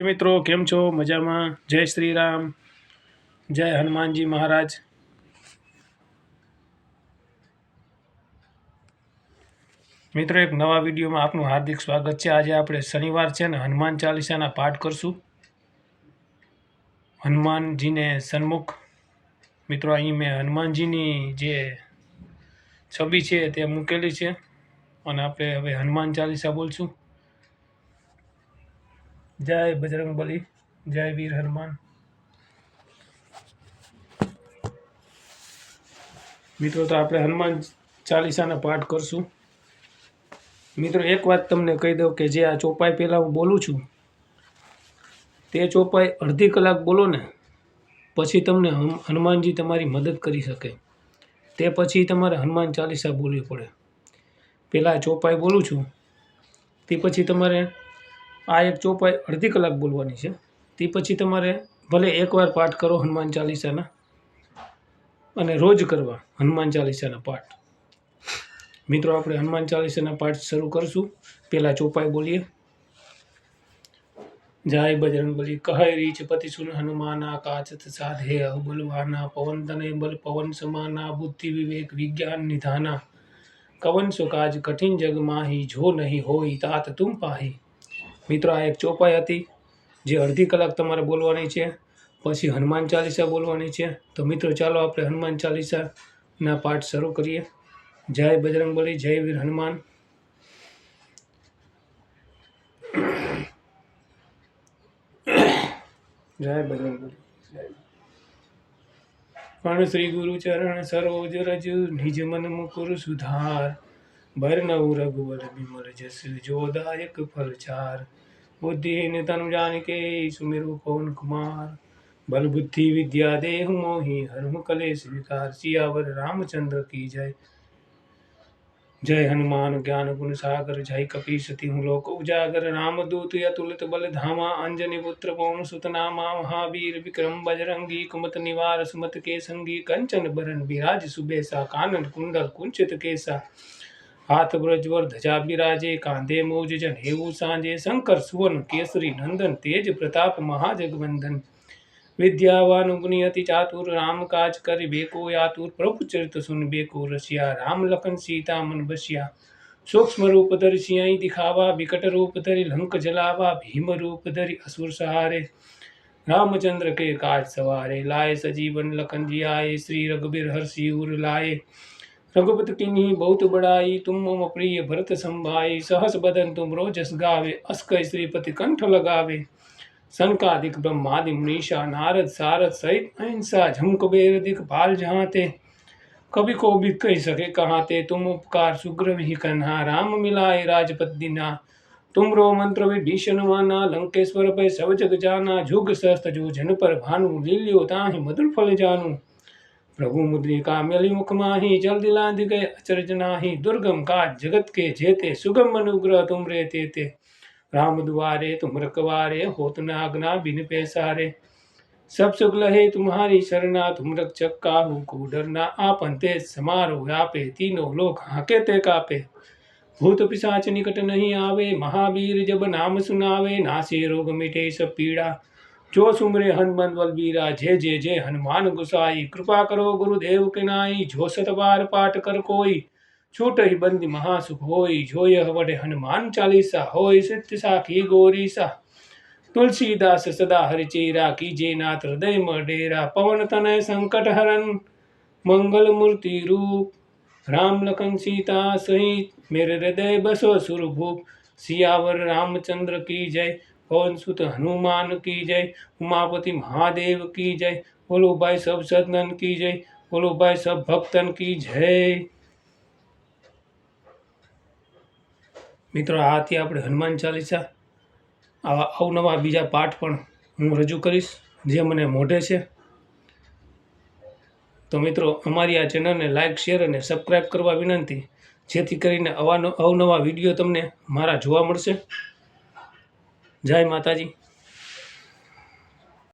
મિત્રો, કેમ છો? મજામાં? જય શ્રી રામ જય હનુમાનજી મહારાજ. મિત્રો, એક નવા વિડીયોમાં આપનું હાર્દિક સ્વાગત છે. આજે આપણે શનિવાર છે ને, હનુમાન ચાલીસાના પાઠ કરશું. હનુમાનજીને સન્મુખ. મિત્રો, અહીં મેં હનુમાનજીની જે છબી છે તે મૂકેલી છે. અને આપણે હવે હનુમાન ચાલીસા બોલશું. જય બજરંગ બલી, જય વીર હનુમાન. મિત્રો, તો આપણે હનુમાન ચાલીસાના પાઠ કરશું. મિત્રો, એક વાત તમને કહી દઉં કે જે આ ચોપાઈ પહેલાં હું બોલું છું, તે ચોપાઈ અડધી કલાક બોલો ને, પછી તમને હનુમાનજી તમારી મદદ કરી શકે. તે પછી તમારે હનુમાન ચાલીસા બોલવી પડે. પહેલાં ચોપાઈ બોલું છું, તે પછી તમારે આ એક ચોપાઈ અડધી કલાક બોલવાની છે. તે પછી તમારે ભલે એકવાર પાઠ કરો હનુમાન ચાલીસાના અને રોજ કરવા હનુમાન ચાલીસાના પાઠ. મિત્રો, આપણે હનુમાન ચાલીસાના પાઠ શરૂ કરશું. પહેલાં ચોપાઈ બોલીએ. જય બજરંગ બલી કહે રીચ પતિ સુન હનુમાના, કાચત સાધે બલવાના પવન તને બલ, પવન સમાના, બુદ્ધિ વિવેક, વિજ્ઞાન નિધાના, કવન સુકાજ, કઠિન જગ માહી, જો નહીં હોય તાત તું પાહી. મિત્રો, આ એક ચોપાઈ હતી, જે અડધી કલાક તમારે બોલવાની છે, પછી હનુમાન ચાલીસા બોલવાની છે. તો મિત્રો, ચાલો આપણે હનુમાન ચાલીસાના પાઠ શરૂ કરીએ. જય બજરંગબલી જય વીર હનુમાન. જય બજરંગબલી જય પણ શ્રી ગુરુ ચરણ સરોજ રજ, નિજ મન મુકુર સુધાર. रघुवर बिमल जस जोदायक फल चार। बुद्धिहीन तनु जान के पवन कुमार। बल बुद्धि विद्या देहु सियावर रामचंद्र की जय। जय हनुमान ज्ञान गुण सागर, जय कपी सती हूँ लोक उजागर। राम दूत अतुलित बल धामा, अंजनी पुत्र पवन सुतनामा महावीर विक्रम बजरंगी, कुमत निवार सुमत के संगी कंचन बरन विराज सुबेसा, कानन कुंडल कुंचित केसा। હાથ વ્રજવર ધજા બિરાજે, કાંધે મોજ જન હેવું સાંજે, શંકર સુવર્ણ કેસરી નંદન તેજ પ્રતાપ મહાજગવંદન. વિદ્યાવાન ગુણી અતિ ચાતુર, રામ કાજ કરી બેકો યાતુર, પ્રભુ ચરિત સુન બેકો રસિયા, રામ લખન સીતા મન બસિયા. સૂક્ષ્મ રૂપ ધરી સિંહી દિખાવા, વિકટ રૂપ ધરી લંક જલાવા, ભીમ રૂપ ધરી અસુર સહારે. રામચંદ્ર કે કાજ સવારે, લાય સજીવન લખન જિયાએ શ્રી રઘુબીર હરસિયુર લાયે. रघुपत किन्हीं बहुत बड़ाई, तुम मम प्रिय भरत संभाई, सहस बदन तुम रोजस गावे अस्क श्रीपति कंठ लगावे। संकादिक ब्रह्मादि मुनीषा, नारद सारद सहित अहिंसा झम कुबेर दिख भाल जहाँ ते कवि को भी कह सके कहाँ ते तुम उपकार सुग्रव ही कन्हा, राम मिलाए राजपत दिना। तुम रो मंत्र विभीषण माना, लंकेश्वर पे सब जग जाना जुग सहस्त्र जो जन पर भानु, लील्यो ताहि मधुर फल जानू। प्रभु मुद्रिका मेली मुख माही जल दिलांद गए अचरज नाही दुर्गम काज जगत के जेते सुगम अनुग्रह तुम रे तेते राम दुआरे तुम रखवारे होत न आगना बिन पैसारे सब सुख लहे तुम्हारी शरणा तुम रक्षक काहू को डरना आपन तेज समारो व्यापे तीनों लोक हाके ते कापे भूत पिशाच निकट नहीं आवे महावीर जब नाम सुनावे नासे रोग मिटे सब पीड़ा જો સુમરે હનુમન બલબીરા જે જે જે, હનુમાન ગુસાઈ, કૃપા કરો ગુરુદેવ કિનાઈ જો સતવાર પાઠ કર કોઈ છૂટ હિ બંધ મહાસુખ હોય જોય વડે હનુમાન ચાલીસા હોય, સિદ્ધ સાખી ગોરી સા તુલસીદાસ સદા હરિચેરા, કીજે નાથ હૃદય ડેરા, પવન તનય સંકટ હરન મંગલ મૂર્તિ રૂપ, રામ લખન સીતા સહિત, મેરે હૃદય બસો સુરભૂપ સિયાવર રામચંદ્ર કી જય. પવનસુત હનુમાન કી જય, ઉમાપતિ મહાદેવ કી જય, બોલો ભાઈ સબ સદનન કી જય, બોલો સબ ભક્તન કી જય. મિત્રો, આથી આપણે હનુમાન ચાલીસા, આવા અવનવા બીજા પાઠ પણ હું રજૂ કરીશ, જે મને મોઢે છે. તો મિત્રો, અમારી આ ચેનલને લાઇક શેર અને સબસ્ક્રાઈબ કરવા વિનંતી, જેથી કરીને અવાનો અવનવા વીડિયો તમને મારા જોવા મળશે. જય માતાજી.